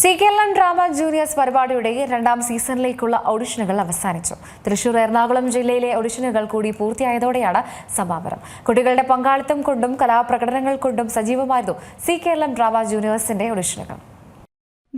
C Keralam drama juniors പരിപാടിയുടെ രണ്ടാം സീസണിലേക്കുള്ള ഓഡിഷനുകൾ അവസാനിച്ചു. തൃശൂർ എറണാകുളം ജില്ലയിലെ ഓഡിഷനുകൾ കൂടി പൂർത്തിയായതോടെയാണ് സമാപനം. കുട്ടികളുടെ പങ്കാളിത്തം കൊണ്ടും കലാപ്രകടനങ്ങൾ കൊണ്ടും സജീവമായിരുന്നു സി കേരളം ഡ്രാമ ജൂനിയേഴ്സിന്റെ ഓഡിഷനുകൾ.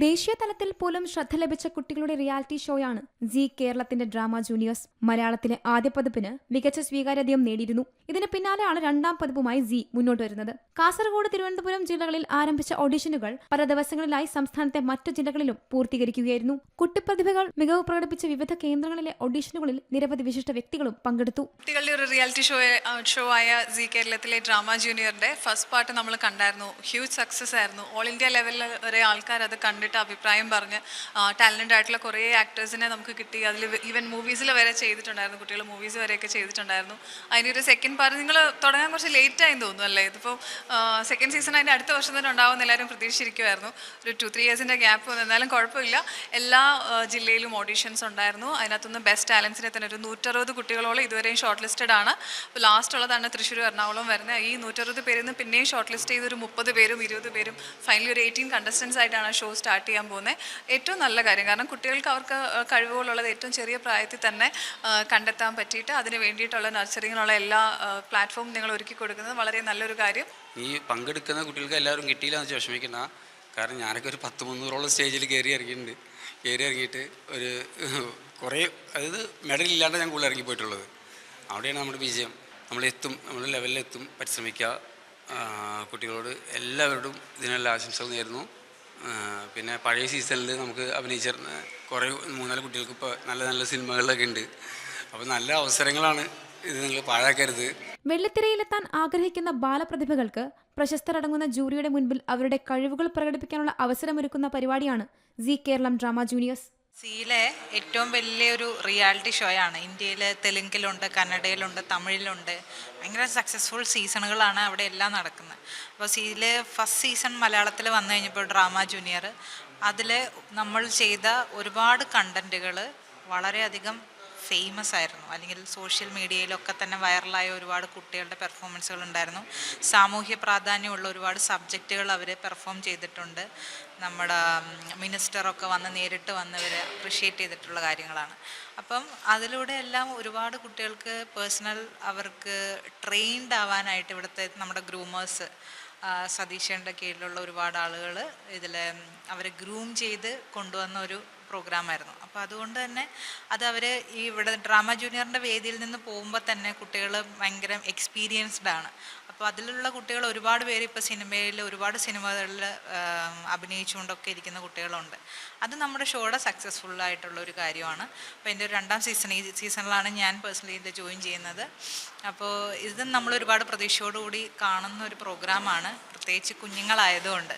ദേശീയ തലത്തിൽ പോലും ശ്രദ്ധ ലഭിച്ച കുട്ടികളുടെ റിയാലിറ്റി ഷോയാണ് ജി കേരളത്തിന്റെ ഡ്രാമ ജൂനിയേഴ്സ്. മലയാളത്തിലെ ആദ്യ പതിപ്പിന് മികച്ച സ്വീകാര്യതയും നേടിയിരുന്നു. ഇതിന് പിന്നാലെയാണ് രണ്ടാം പതിപ്പുമായി ജി മുന്നോട്ട് വരുന്നത്. കാസർഗോഡ് തിരുവനന്തപുരം ജില്ലകളിൽ ആരംഭിച്ച ഓഡിഷനുകൾ പല ദിവസങ്ങളിലായി സംസ്ഥാനത്തെ മറ്റു ജില്ലകളിലും പൂർത്തീകരിക്കുകയായിരുന്നു. കുട്ടിപ്രതിഭകൾ മികവ് പ്രകടിപ്പിച്ച വിവിധ കേന്ദ്രങ്ങളിലെ ഓഡിഷനുകളിൽ നിരവധി വിശിഷ്ട വ്യക്തികളും പങ്കെടുത്തു. കുട്ടികളുടെ ഒരു റിയാലിറ്റി ഷോ ഷോ ആയ സി കേരളത്തിലെ ഡ്രാമ ജൂനിയറിന്റെ ഫസ്റ്റ് പാർട്ട് നമ്മൾ കണ്ടായിരുന്നു. ഹ്യൂജ് സക്സസ് ആയിരുന്നു. ഓൾ ഇന്ത്യ ലെവലിൽ വരെ ആൾക്കാർ അത് കണ്ടിട്ട് അഭിപ്രായം പറഞ്ഞ് ടാലന്റഡ് ആയിട്ടുള്ള കുറേ ആക്ടേഴ്സിനെ നമുക്ക് കിട്ടി. അതിൽ ഈവൻ മൂവീസിൽ വരെ ചെയ്തിട്ടുണ്ടായിരുന്നു കുട്ടികൾ മൂവീസ് വരെയൊക്കെ ചെയ്തിട്ടുണ്ടായിരുന്നു. അതിന്റെ ഒരു സെക്കൻഡ് പാർട്ട് നിങ്ങൾ തുടങ്ങാൻ കുറച്ച് ലേറ്റ് ആയി തോന്നുന്നു അല്ലേ? ഇതിപ്പോൾ സെക്കൻഡ് സീസൺ അതിന്റെ അടുത്ത വർഷം തന്നെ ഉണ്ടാവുമെന്ന് എല്ലാവരും പ്രതീക്ഷിച്ചിരിക്കുമായിരുന്നു ഒരു ടു ത്രീ ഇയേഴ്സിന്റെ ഗ്യാപ്പ് വന്നു. എന്നാലും കുഴപ്പമില്ല. എല്ലാ ജില്ലയിലും ഓഡീഷൻസ് ഉണ്ടായിരുന്നു. അതിനകത്തുനിന്ന് ബെസ്റ്റ് ടാലൻസിനെ തന്നെ ഒരു നൂറ്ററുപത് കുട്ടികളോളം ഇതുവരെയും ഷോർട്ട് ലിസ്റ്റഡ് ആണ്. അപ്പോൾ ലാസ്റ്റ് ഉള്ളതാണ് തൃശ്ശൂർ എറണാകുളം വരുന്നത് ഈ നൂറ്ററുപത് പേരിൽ നിന്ന് പിന്നെയും ഷോർട്ട് ലിസ്റ്റ് ചെയ്ത് ഒരു മുപ്പത് പേരും ഇരുപത് പേരും ഫൈനലി ഒരു എയ്റ്റീൻ കണ്ടസ്റ്റൻസ് ആയിട്ടാണ് ഷോ സ്റ്റാർട്ട് ചെയ്യാൻ പോകുന്നത് ഏറ്റവും നല്ല കാര്യം. കാരണം കുട്ടികൾക്ക് അവർക്ക് കഴിവുകളുള്ളത് ഏറ്റവും ചെറിയ പ്രായത്തിൽ തന്നെ കണ്ടെത്താൻ പറ്റിയിട്ട് അതിന് വേണ്ടിയിട്ടുള്ള നഴ്സറിങ്ങിനുള്ള എല്ലാ പ്ലാറ്റ്ഫോം നിങ്ങൾ ഒരുക്കി കൊടുക്കുന്നത് വളരെ നല്ലൊരു കാര്യം. ഈ പങ്കെടുക്കുന്ന കുട്ടികൾക്ക് എല്ലാവരും കിട്ടിയില്ല എന്ന് വിഷമിക്കുന്ന കാരണം ഞാനൊക്കെ ഒരു പത്ത് മുന്നൂറോളം സ്റ്റേജിൽ കയറി ഇറങ്ങിയിട്ടുണ്ട്. കയറി ഇറങ്ങിയിട്ട് ഒരു കുറേ അതായത് മെഡൽ ഇല്ലാണ്ട് ഞാൻ കൂടുതൽ ഇറങ്ങിപ്പോയിട്ടുള്ളത്. അവിടെയാണ് നമ്മുടെ വിജയം. നമ്മളെത്തും നമ്മുടെ ലെവലിലെത്തും പരിശ്രമിക്കുക. കുട്ടികളോട് എല്ലാവരോടും ഇതിനെല്ലാം ആശംസകൾ നേരുന്നു. പിന്നെ പഴയ സീസണിൽ നമുക്ക് അഭിനയിച്ച കുറേ മൂന്നാൽ കുട്ടികൾക്ക് ഇപ്പോൾ നല്ല നല്ല സിനിമകളിലൊക്കെ ഉണ്ട്. അപ്പോൾ നല്ല അവസരങ്ങളാണ് ഇത് നിങ്ങൾ പാഴാക്കരുത്. വെള്ളിത്തിരയിലെത്താൻ ആഗ്രഹിക്കുന്ന ബാലപ്രതിഭകൾക്ക് പ്രശസ്തരടങ്ങുന്ന ജൂറിയുടെ മുൻപിൽ അവരുടെ കഴിവുകൾ പ്രകടിപ്പിക്കാനുള്ള അവസരമൊരുക്കുന്ന പരിപാടിയാണ് സി കേരളം ഡ്രാമ ജൂനിയേഴ്സ്. സിയിലെ ഏറ്റവും വലിയൊരു റിയാലിറ്റി ഷോയാണ്. ഇന്ത്യയിൽ തെലുങ്കിലുണ്ട് കന്നഡയിലുണ്ട് തമിഴിലുണ്ട്. ഭയങ്കര സക്സസ്ഫുൾ സീസണുകളാണ് അവിടെ എല്ലാം നടക്കുന്നത്. അപ്പോൾ സിയിലെ ഫസ്റ്റ് സീസൺ മലയാളത്തിൽ വന്നു കഴിഞ്ഞപ്പോൾ ഡ്രാമ ജൂനിയർ അതിൽ നമ്മൾ ചെയ്ത ഒരുപാട് കണ്ടന്റുകൾ വളരെയധികം ഫേമസ് ആയിരുന്നു. അല്ലെങ്കിൽ സോഷ്യൽ മീഡിയയിലൊക്കെ തന്നെ വൈറലായ ഒരുപാട് കുട്ടികളുടെ പെർഫോമൻസുകൾ ഉണ്ടായിരുന്നു സാമൂഹ്യ പ്രാധാന്യമുള്ള ഒരുപാട് സബ്ജക്റ്റുകൾ അവർ പെർഫോം ചെയ്തിട്ടുണ്ട്. നമ്മുടെ മിനിസ്റ്ററൊക്കെ വന്ന് നേരിട്ട് വന്നവർ അപ്രിഷ്യേറ്റ് ചെയ്തിട്ടുള്ള കാര്യങ്ങളാണ്. അപ്പം അതിലൂടെ എല്ലാം ഒരുപാട് കുട്ടികൾക്ക് പേഴ്സണൽ അവർക്ക് ട്രെയിൻഡ് ആവാനായിട്ട് ഇവിടുത്തെ നമ്മുടെ ഗ്രൂമേഴ്സ് സതീശന്റെ കീഴിലുള്ള ഒരുപാട് ആളുകൾ ഇതിൽ അവരെ ഗ്രൂം ചെയ്ത് കൊണ്ടുവന്ന ഒരു പ്രോഗ്രാമായിരുന്നു. അപ്പോൾ അതുകൊണ്ട് തന്നെ അത് അവർ ഈ ഇവിടെ ഡ്രാമ ജൂനിയറിന്റെ വേദിയിൽ നിന്ന് പോകുമ്പോൾ തന്നെ കുട്ടികൾ ഭയങ്കര എക്സ്പീരിയൻസ്ഡ് ആണ്. അപ്പോൾ അതിലുള്ള കുട്ടികൾ ഒരുപാട് പേര് ഇപ്പോൾ സിനിമയിൽ ഒരുപാട് സിനിമകളിൽ അഭിനയിച്ചുകൊണ്ടൊക്കെ ഇരിക്കുന്ന കുട്ടികളുണ്ട്. അത് നമ്മുടെ ഷോയുടെ സക്സസ്ഫുൾ ആയിട്ടുള്ള ഒരു കാര്യമാണ്. അപ്പോൾ എന്റെ ഒരു രണ്ടാം സീസൺ ഈ സീസണിലാണ് ഞാൻ പേഴ്സണലി ഇത് ജോയിൻ ചെയ്യുന്നത്. അപ്പോൾ ഇത് നമ്മൾ ഒരുപാട് പ്രതീക്ഷയോടുകൂടി കാണുന്ന ഒരു പ്രോഗ്രാമാണ് പ്രത്യേകിച്ച് കുഞ്ഞുങ്ങളായതുകൊണ്ട്.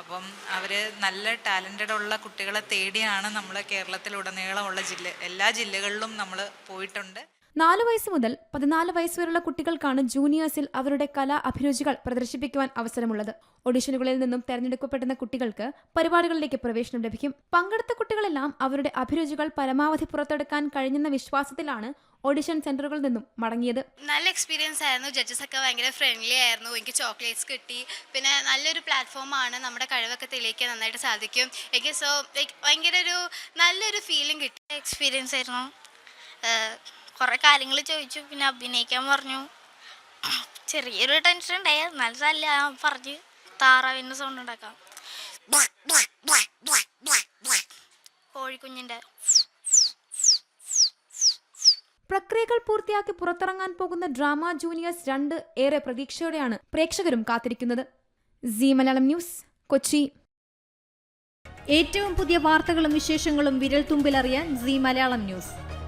അപ്പം അവർ നല്ല ടാലന്റഡ് ഉള്ള കുട്ടികളെ തേടിയാണ് നമ്മൾ കേരളത്തിലുടനീളമുള്ള ജില്ല എല്ലാ ജില്ലകളിലും നമ്മൾ പോയിട്ടുണ്ട്. നാല് വയസ്സ് മുതൽ പതിനാല് വയസ്സ് വരെയുള്ള കുട്ടികൾക്കാണ് ജൂനിയേഴ്സിൽ അവരുടെ കലാ അഭിരുചികൾ പ്രദർശിപ്പിക്കുവാൻ അവസരമുള്ളത്. ഓഡിഷനുകളിൽ നിന്നും തെരഞ്ഞെടുക്കപ്പെടുന്ന കുട്ടികൾക്ക് പരിപാടികളിലേക്ക് പ്രവേശനം ലഭിക്കും. പങ്കെടുത്ത കുട്ടികളെല്ലാം അവരുടെ അഭിരുചികൾ പരമാവധി പുറത്തെടുക്കാൻ കഴിഞ്ഞെന്ന വിശ്വാസത്തിലാണ് ഓഡിഷൻ സെന്ററുകളിൽ നിന്നും മടങ്ങിയത്. നല്ല എക്സ്പീരിയൻസ് ആയിരുന്നു. ജഡ്ജസ് ഒക്കെ ഭയങ്കര ഫ്രണ്ട്ലി ആയിരുന്നു. എനിക്ക് ചോക്ലേറ്റ്സ് കിട്ടി. പിന്നെ നല്ലൊരു പ്ലാറ്റ്ഫോം ആണ്. നമ്മുടെ കഴിവൊക്കെ തെളിയിക്കാൻ നന്നായിട്ട് സാധിക്കും. എനിക്ക് സോ ലൈക്ക് ഭയങ്കര ഒരു നല്ലൊരു ഫീലിംഗ് കിട്ടി. എക്സ്പീരിയൻസ് ആയിരുന്നു. കുറേ കാര്യങ്ങൾ ചോദിച്ചു. പിന്നെ അഭിനയിക്കാൻ പറഞ്ഞു. ചെറിയൊരു ടെൻഷൻ ഉണ്ടായി. എന്നാലും നല്ല പറഞ്ഞ് താറാവിന്റെ സൗണ്ട് ഉണ്ടാക്കാം. കോഴിക്കുഞ്ഞിന്റെ പ്രക്രിയകൾ പൂർത്തിയാക്കി പുറത്തിറങ്ങാൻ പോകുന്ന ഡ്രാമ ജൂനിയേഴ്സ് രണ്ട് ഏറെ പ്രതീക്ഷയോടെയാണ് പ്രേക്ഷകരും കാത്തിരിക്കുന്നത്. സി മലയാളം ന്യൂസ് കൊച്ചി. ഏറ്റവും പുതിയ വാർത്തകളും വിശേഷങ്ങളും വിരൽ തുമ്പിലറിയാൻ സി മലയാളം ന്യൂസ്.